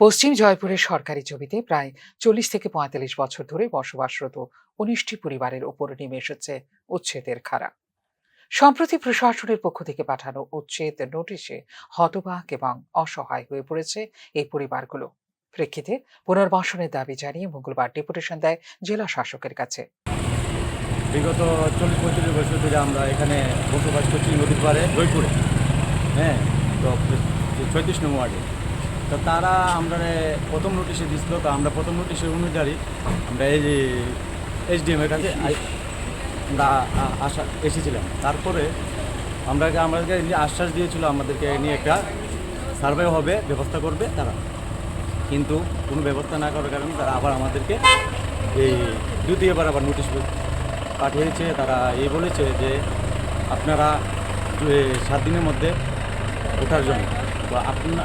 পশ্চিম জয়পুরের সরকারি জমিতে প্রায় চল্লিশ থেকে পঁয়তাল্লিশ বছর ধরে বসবাসরত উনিশটি পরিবারের ওপর নেমে এসেছে উচ্ছেদের খাড়া। সম্প্রতি প্রশাসনের পক্ষ থেকে পাঠানো উচ্ছেদ নোটিশে হতবাক এবং অসহায় হয়ে পড়েছে এই পরিবারগুলো। প্রেক্ষিতে পুনর্বাসনের দাবি জানিয়ে মঙ্গলবার ডেপুটেশন দেয় জেলা শাসকের কাছে। বিগত চল্লিশ পঁয়ত্রিশ বছর ধরে আমরা এখানে বসবাস করছি নদীর পাড়ে, জয়পুরে। হ্যাঁ তো ছয়ত্রিশ নম্বর ওয়ার্ডে। তো তারা আমরা প্রথম নোটিশে দিছিল, তো আমরা প্রথম নোটিশের অনুযায়ী আমরা এই যে এসডিএমের কাছে আমরা আসা এসেছিলাম। তারপরে আমরা আমাদেরকে আশ্বাস দিয়েছিল আমাদেরকে নিয়ে একটা সার্ভে হবে, ব্যবস্থা করবে তারা। কিন্তু কোনো ব্যবস্থা না করার কারণে তারা আবার আমাদেরকে এই দ্বিতীয়বার আবার নোটিশ পাঠিয়েছে। তারা এই বলেছে যে আপনারা সাত দিনের মধ্যে ওঠার জন্য।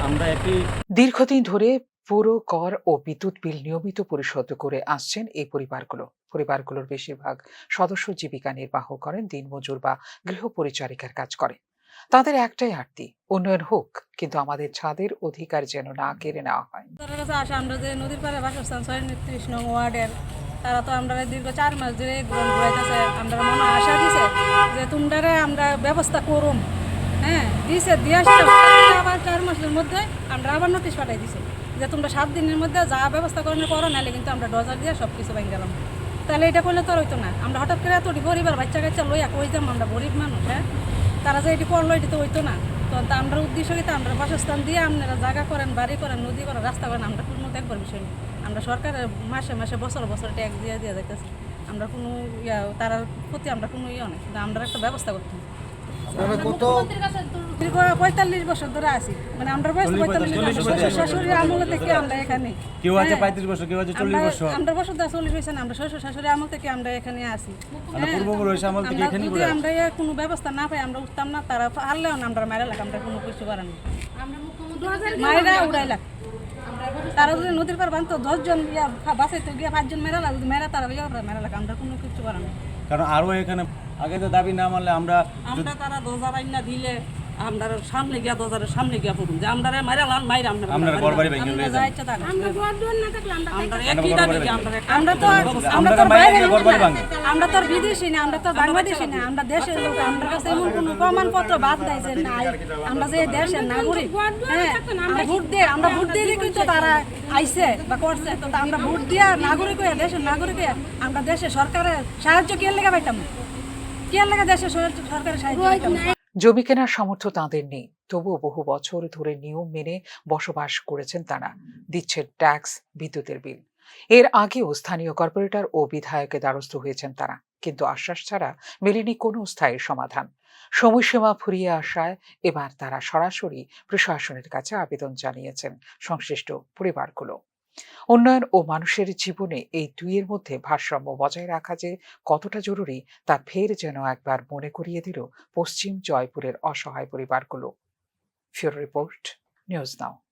আমরা একই দীর্ঘদিন ধরে পুরো কর ও বিদ্যুৎ বিল নিয়মিত পরিশোধ করে আসছেন এই পরিবারগুলো। পরিবারগুলোর বেশিরভাগ সদস্য জীবিকা নির্বাহ করেন দিনমজুর বা গৃহ পরিচারিকার কাজ করে তাদের একটাই আরতি উন্নয়ন হোক কিন্তু আমাদের ছাদের অধিকার যেন না কেড়ে নেওয়া হয়। তাদের কাছে আসে আমরা যে নদীর পাড়ে বাসস্থান ছয় ত্রিশ নং ওয়ার্ডের তারা তো আমরা দীর্ঘ চার মাস ধরে গ্রহণ ঘুরাইতেছে আমরা মনে আশা দিছে যে তোমরারে আমরা ব্যবস্থা করুম। হ্যাঁ দিছে, দিয়ে আবার চার মাসের মধ্যে আমরা আবার নোটিশ পাঠাই দিছে যে তোমরা সাত দিনের মধ্যে যা ব্যবস্থা করেন করো, নাহলে কিন্তু আমরা ডজার দিয়ে সব কিছু ভেঙে গেলাম। তাহলে এটা করলে তো আর হইতো না। আমরা হঠাৎ করে এত পরিবার বাচ্চা কাচ্চা লইয়া কইতাম আমরা গরিব মানুষ হ্যাঁ? তারা যে এটি করল, এটি তো হইতো না। তো আমরা উদ্দেশ্য কি আমরা বাসস্থান দিয়ে আপনারা জায়গা করেন, বাড়ি করেন, নদী করেন, রাস্তা করেন, আমরা কোনো দেখবার বিষয় নেই। আমরা সরকারের মাসে মাসে, বছর বছর ট্যাক্স দিয়ে দিয়ে যাইতেছি। আমরা কোনো ইয়া তার প্রতি আমরা কোনো ইয়ে নেই। কিন্তু আমরা একটা ব্যবস্থা করতাম দীর্ঘ পঁয়তাল্লিশ বছর ধরে আছি। মানে আমরা বয়স পঁয়তাল্লিশ বছর। শাশুড়ি আমল থেকে আমরা এখানে। কেউ আছে। পঁয়ত্রিশ বছর কেউ আছে চল্লিশ বছর? আমরা বছর দশ চল্লিশ হয়েছে আমরা শ্বশুর শাশুড়ি আমল থেকে আমরা এখানে আছি। আমরা। পূর্বপুরুষ আমল থেকে আমরা এখানেই যদি আমরা ইয়ে কোনো ব্যবস্থা না পাই আমরা উঠতাম না তারা হারলেও না আমরা মারা লাগ আমরা কোনো কিছু করার নেই। মায়েরা উড়াই তারা যদি নদীর পার বানতো দশজন ইয়া বাসাইতে গিয়ে পাঁচজন মেরা লাগ মেরা তারা মেরা লাগ আমরা কোনো কিছু করার নেই। কারণ আরও এখানে আগে তো দাবি না মানলে আমরা আমরা তারা দোজার আইনা দিলে আমরা সামনে গিয়া দোজারের সামনে গিয়া পড়ুন। যে আমরা মাইরা লান মাইরা আমরা আমরা ঘর বাড়ি ভেঙে আমরা করি। আমরা একই দাবি কি আমরা আমরা তো আমরা তো বাইরে ঘর বাড়ি ভাঙে। আমরা তো বিদেশি না আমরা তো বাংলাদেশি না আমরা দেশের লোক আমরা কাছে এমন কোনো প্রমাণপত্র বাদ দেয় যে নাই। আমরা যে দেশের নাগরিক হ্যাঁ আমরা ভোট দিয়ে আমরা ভোট দিয়ে দেখি তো তারা আইছে বা করছে। তো আমরা ভোট দিয়া নাগরিক হয়ে দেশের নাগরিক হয়ে আমরা দেশের সরকারের সাহায্য কে লেগে পাইতাম জমি কেনার সামর্থ্য তাঁদের নেই। তবুও বহু বছর ধরে নিয়ম মেনে বসবাস করেছেন তারা। দিচ্ছেন ট্যাক্স বিদ্যুতের বিল। এর আগেও স্থানীয় কর্পোরেটর ও বিধায়কের দ্বারস্থ হয়েছেন তারা। কিন্তু আশ্বাস ছাড়া মেলেনি কোনো স্থায়ী সমাধান। সময়সীমা ফুরিয়ে আসায় এবার তারা সরাসরি প্রশাসনের কাছে আবেদন জানিয়েছেন সংশ্লিষ্ট পরিবারগুলো। উন্নয়ন ও মানুষের জীবনে এই দুইয়ের মধ্যে ভারসাম্য বজায় রাখা যে কতটা জরুরি, তা ফের যেন একবার মনে করিয়ে দিল পশ্চিম জয়পুরের অসহায় পরিবারগুলো। Bureau report, news now.